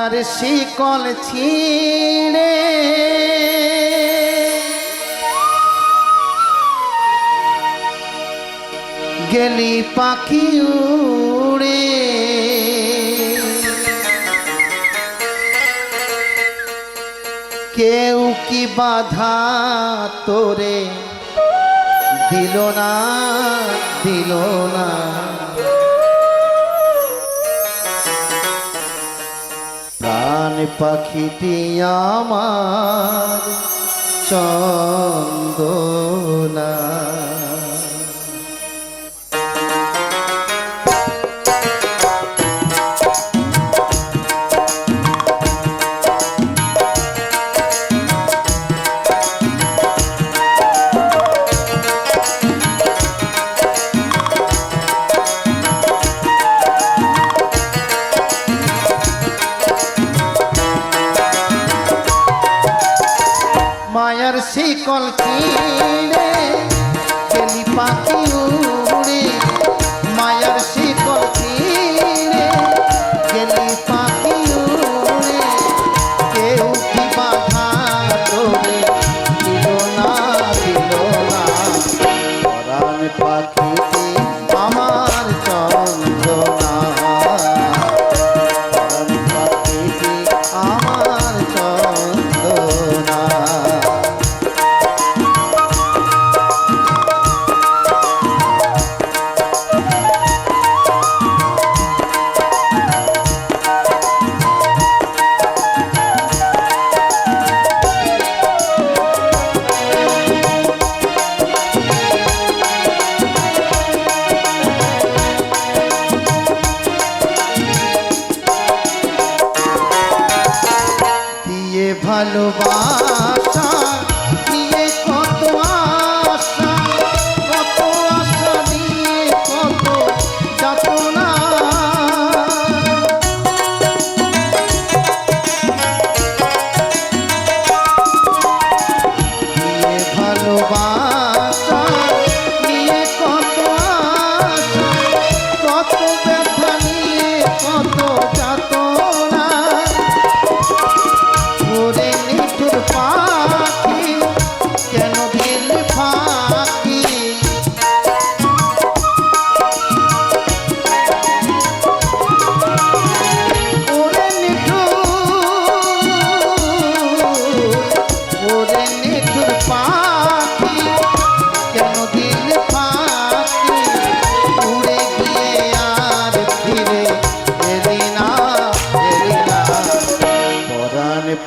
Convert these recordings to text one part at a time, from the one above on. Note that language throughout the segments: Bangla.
আর শিকল ছিঁড়ে। গেলি পাখি উড়ে। কেউ কি বাধা তোরে? দিল না দিল না। পাখিটি আমার চল। শিকল কিনে কেলি পাখি ভালোবাস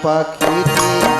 Paquiti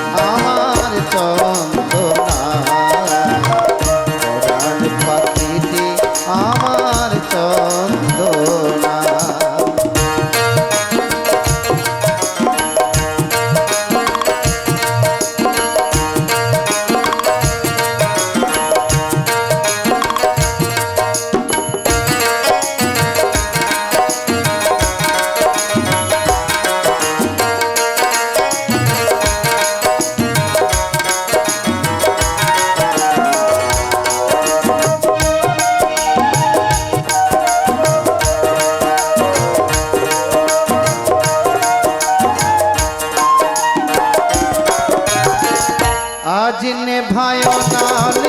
জিনে ভয় না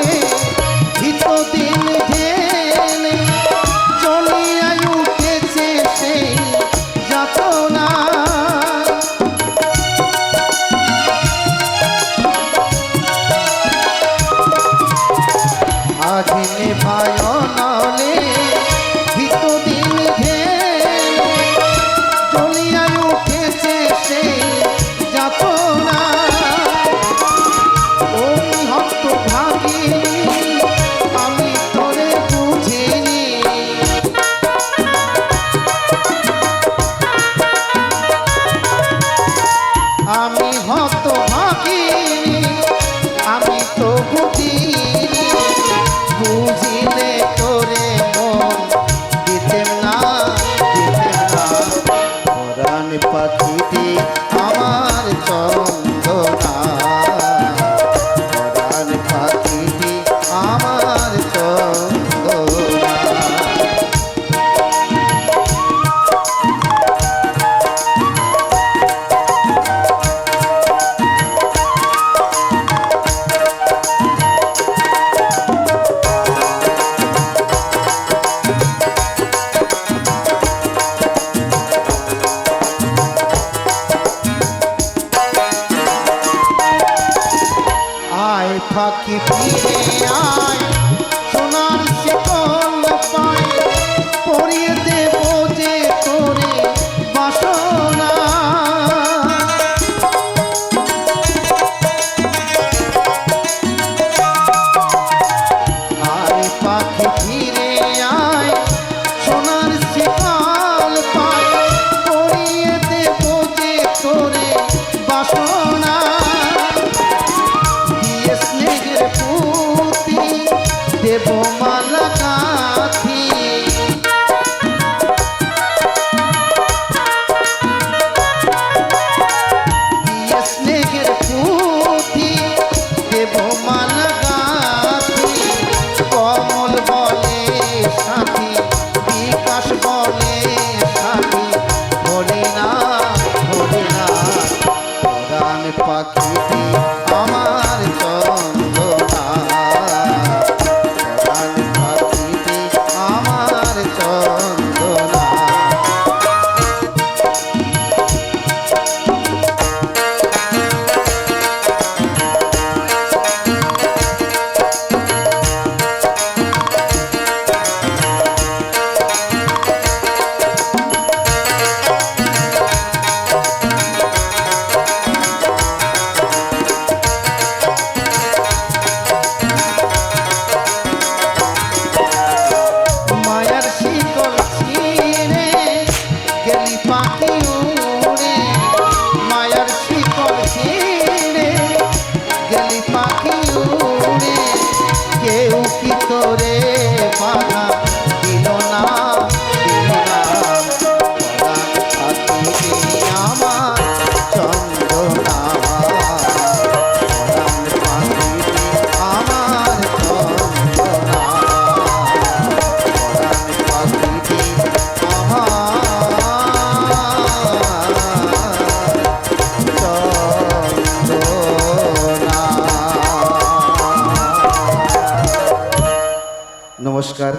নমস্কার